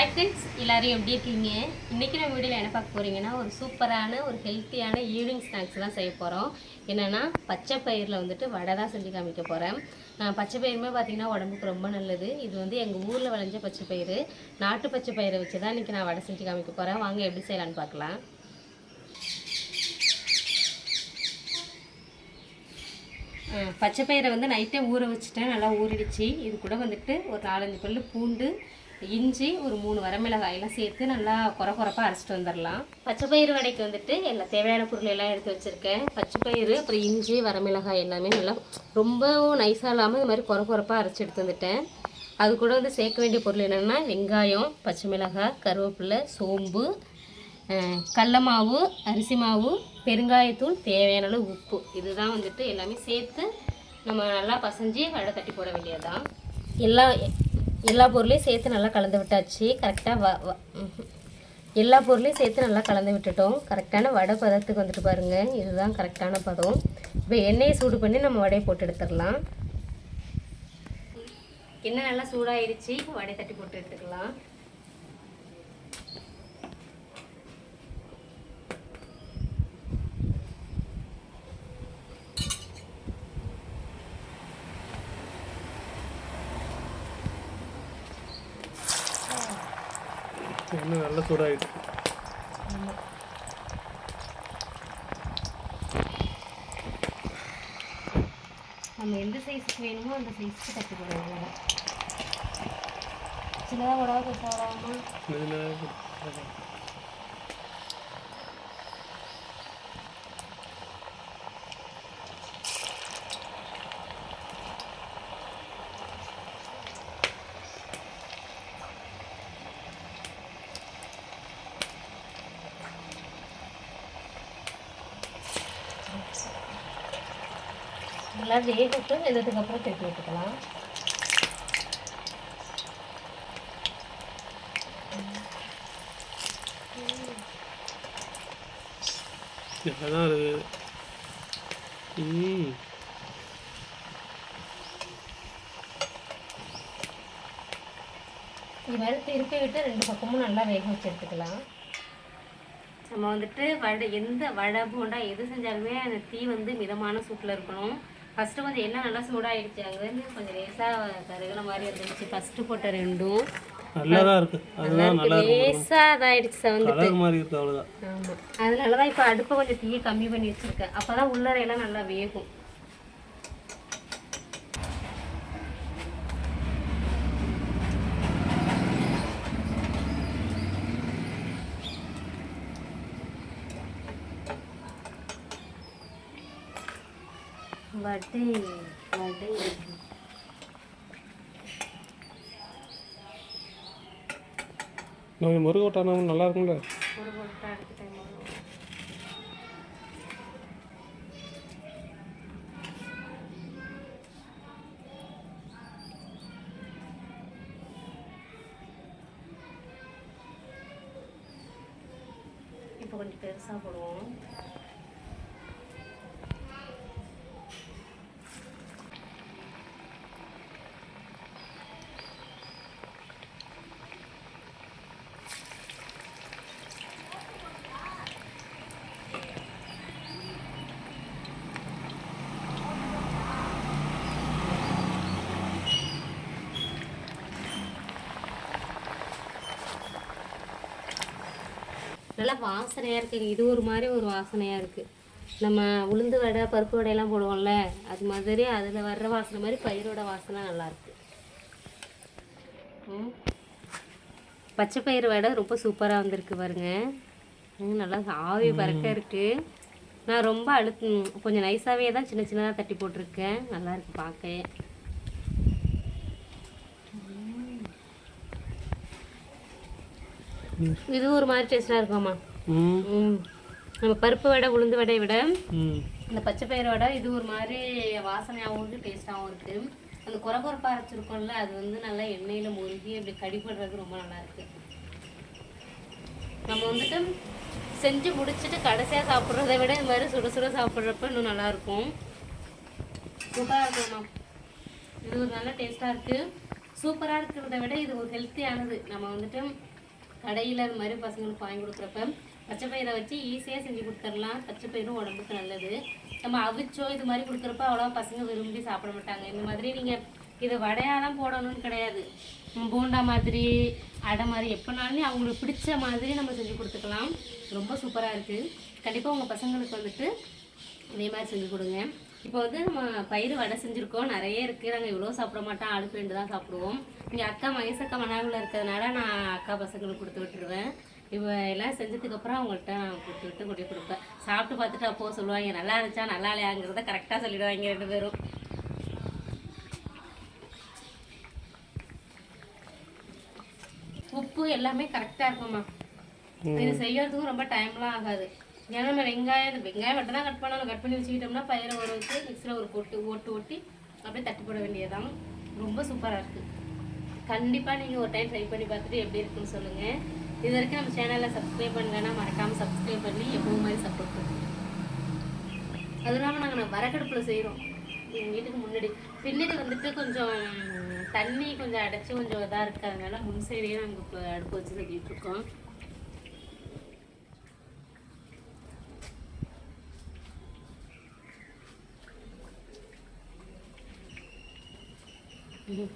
Hi friends எல்லோரும் எப்படி இருக்கீங்க? இன்றைக்கி நம்ம வீடியோவில் என்ன பார்க்க போகிறீங்கன்னா ஒரு சூப்பரான ஒரு ஹெல்த்தியான ஈவினிங் ஸ்நாக்ஸ் தான் செய்ய போகிறோம் என்னென்னா பச்சை பயிரில் வந்துட்டு வடை தான் செஞ்சு காமிக்க போகிறேன் பச்சை பயிருமே பார்த்திங்கன்னா உடம்புக்கு ரொம்ப நல்லது. இது வந்து எங்கள் ஊரில் விளைஞ்ச பச்சை பயிறு. நாட்டு பச்சை பயிரை வச்சு தான் இன்றைக்கி நான் வடை செஞ்சு காமிக்க போகிறேன் வாங்க எப்படி செய்யலான்னு பார்க்கலாம். பச்சை பயிரை வந்து நைட்டே ஊற வச்சுட்டேன். நல்லா ஊறிடுச்சு. இது கூட வந்துட்டு ஒரு நாலஞ்சு பல்லு பூண்டு இஞ்சி ஒரு மூணு வரமிளகாயெல்லாம் சேர்த்து நல்லா குறை குறைப்பாக அரைச்சிட்டு வந்துடலாம் பச்சை பயிறு வடைக்கு வந்துட்டு எல்லா தேவையான பொருள் எல்லாம் எடுத்து வச்சுருக்கேன். பச்சை பயிறு அப்புறம் இஞ்சி வரமிளகாய் எல்லாமே நல்லா ரொம்பவும் நைஸாக இல்லாமல் இது மாதிரி குறை குறைப்பாக அரைச்சி எடுத்து வந்துட்டேன். அது கூட வந்து சேர்க்க வேண்டிய பொருள் என்னென்னா வெங்காயம் பச்சை மிளகாய் கருவேப்பிலை சோம்பு கடல மாவு அரிசி மாவு பெருங்காயத்தூள் தேவையான அளவு உப்பு. இதுதான் வந்துட்டு எல்லாமே சேர்த்து நம்ம நல்லா பசைஞ்சு வடை தட்டி போட வேண்டியதுதான். எல்லா எல்லா பொருளையும் சேர்த்து நல்லா கலந்து விட்டாச்சு. கரெக்டாக வ வ- எல்லா பொருளையும் சேர்த்து நல்லா கலந்து விட்டுட்டோம். கரெக்டான வடை பதத்துக்கு வந்துட்டு பாருங்கள் இதுதான் கரெக்டான பதம். இப்போ எண்ணெயை சூடு பண்ணி நம்ம வடையை போட்டு எடுத்துடலாம். எண்ணெய் நல்லா சூடாயிடுச்சு. வடை தட்டி போட்டு எடுத்துக்கலாம். எண்ணெய் நல்லா சூடாகிட்டு நம்ம எந்த சைஸுக்கு வேணுமோ அந்த சைஸ்க்கு தட்டி போடுவோம் சின்னதாக உடவா பெருசாக நல்லா வேகட்டு வெந்ததுக்கு அப்புறம் திருப்பி விட்டுக்கலாம் தான் இருக்குது ம். இது மாதிரி திருப்பி விட்டு ரெண்டு பக்கமும் நல்லா வேக வச்சு எடுத்துக்கலாம். நம்ம வந்துட்டு வடை எந்த வடை போண்டா எது செஞ்சாலுமே அந்த தீ வந்து மிதமான சூட்டில் இருக்கணும். ஃபஸ்ட்டு கொஞ்சம் எண்ணெய் நல்லா சூடாயிடுச்சு. அங்கேருந்து கொஞ்சம் லேசாக கருகின மாதிரி வந்துடுச்சு ஃபஸ்ட்டு போட்ட ரெண்டும். நல்லா இருக்குது அதுதான் நல்லா லேசாக இதாயிடுச்சு வந்து கலர் மாதிரி இருக்குது அவ்வளோதான் ஆமாம் அதனால தான் இப்போ அடுப்பை கொஞ்சம் தீயை கம்மி பண்ணி வச்சுருக்கேன். அப்போ தான் உள்ளறையெல்லாம் நல்லா வேகும். வடை வடை நம்ம முருகோட்டானா நல்லா இருக்கும்ல? இப்போ கொஞ்சம் பெருசாக போடுவோம். நல்லா வாசனையாக இருக்குங்க. இது ஒரு மாதிரி ஒரு வாசனையாக இருக்குது நம்ம உளுந்து வடை பருப்பு வடையெல்லாம் போடுவோம்ல அது மாதிரி அதில் வர்ற வாசனை மாதிரி பயிரோட வாசனை நல்லாயிருக்கு பச்சை பயிறு வடை ரொம்ப சூப்பராக வந்திருக்கு பாருங்க. நல்லா ஆவி பறக்க இருக்குது நான் ரொம்ப அழு ம், கொஞ்சம் நைஸாகவே தான் சின்ன சின்னதாக தட்டி போட்டிருக்கேன். நல்லா இருக்கு பார்க்க இது ஒரு மாதிரி டேஸ்ட்டாக இருக்குமாம்மா ம். ம். நம்ம பருப்பு வடை உளுந்து வடையை விட இந்த பச்சை பயிறு வடை இது ஒரு மாதிரி வாசனையாகவும் இருக்குது டேஸ்ட்டாகவும் இருக்குது அந்த குறை குறைப்பாக அரைச்சிருக்கோம்ல அது வந்து நல்லா எண்ணெயில் முருகி அப்படி கடிப்படுறது ரொம்ப நல்லா இருக்கு. நம்ம வந்துட்டு செஞ்சு முடிச்சுட்டு கடைசியாக சாப்பிட்றத விட இந்த மாதிரி சுட சுட சாப்பிட்றப்ப இன்னும் நல்லாயிருக்கும் சூப்பராக இருக்கும்மா. இது ஒரு நல்ல டேஸ்ட்டாக இருக்குது சூப்பராக இருக்கிறத விட இது ஒரு ஹெல்த்தியானது நம்ம வந்துட்டு கடையில் அது மாதிரி பசங்களுக்கு வாங்கி கொடுக்குறப்ப பச்சை பயிரை வச்சு ஈஸியாக செஞ்சு கொடுத்துடலாம். பச்சை பயிரும் உடம்புக்கு நல்லது. நம்ம அவிச்சோ இது மாதிரி கொடுக்குறப்ப அவ்வளோவா பசங்க விரும்பி சாப்பிட மாட்டாங்க. இந்த மாதிரி நீங்கள் இதை வடையாலாம் போடணும்னு கிடையாது. பூண்டா போண்டா மாதிரி அடை மாதிரி எப்போனாலும் அவங்களுக்கு பிடிச்ச மாதிரி நம்ம செஞ்சு கொடுத்துக்கலாம். ரொம்ப சூப்பராக இருக்குது கண்டிப்பாக உங்கள் பசங்களுக்கு வந்துட்டு இதே மாதிரி செஞ்சு கொடுங்க. இப்போ வந்து நம்ம பயிறு வடை செஞ்சுருக்கோம். நிறைய இருக்குது நாங்கள் இவ்வளோ சாப்பிட மாட்டோம். ஆளுக்கு ரெண்டு தான் சாப்பிடுவோம். இங்கே அக்கா மகேசக்கா அக்கா இருக்கிறதுனால நான் அக்கா பசங்களுக்கு கொடுத்து விட்டுருவேன். இப்போ எல்லாம் செஞ்சதுக்கப்புறம் அவங்கள்ட்ட நான் கொடுத்து விட்டு கொண்டு கொடுப்பேன். சாப்பிட்டு பார்த்துட்டு அப்போ சொல்லுவாங்க நல்லா இருந்துச்சா? நல்லா இல்லையாங்கிறத கரெக்டாக சொல்லிடுவாங்க ரெண்டு பேரும். உப்பு எல்லாமே கரெக்டாக இருக்கும்மா. இது செய்யறதுக்கும் ரொம்ப டைம்லாம் ஆகாது. ஏன்னா நம்ம வெங்காயம் வெங்காயம் மட்டும் தான் கட் பண்ணணும் கட் பண்ணி வச்சுக்கிட்டோம்னா பயிரை ஊற வச்சு மிக்ஸில் ஒரு போட்டு ஓட்டு ஓட்டி அப்படியே தட்டி போட வேண்டியதுதான் ரொம்ப சூப்பராக இருக்குது கண்டிப்பாக நீங்கள் ஒரு டைம் ட்ரை பண்ணி பார்த்துட்டு எப்படி இருக்குன்னு சொல்லுங்கள் இது வரைக்கும் நம்ம சேனலில் சப்ஸ்கிரைப் பண்ணலைன்னா மறக்காமல் சப்ஸ்கிரைப் பண்ணி எப்பவும் மாதிரி சப்போர்ட் பண்ணுங்க. அதுவும் இல்லாமல் நாங்கள் வரக்கடுப்பில் செய்கிறோம் எங்கள் வீட்டுக்கு முன்னாடி. பின்னாடி வந்துட்டு கொஞ்சம் தண்ணி கொஞ்சம் அடைச்சி கொஞ்சம் இதாக இருக்குது அதனால முன் சைடே நாங்கள் இப்போ அடுப்பு வச்சு செஞ்சுட்டு இருக்கோம். ம்.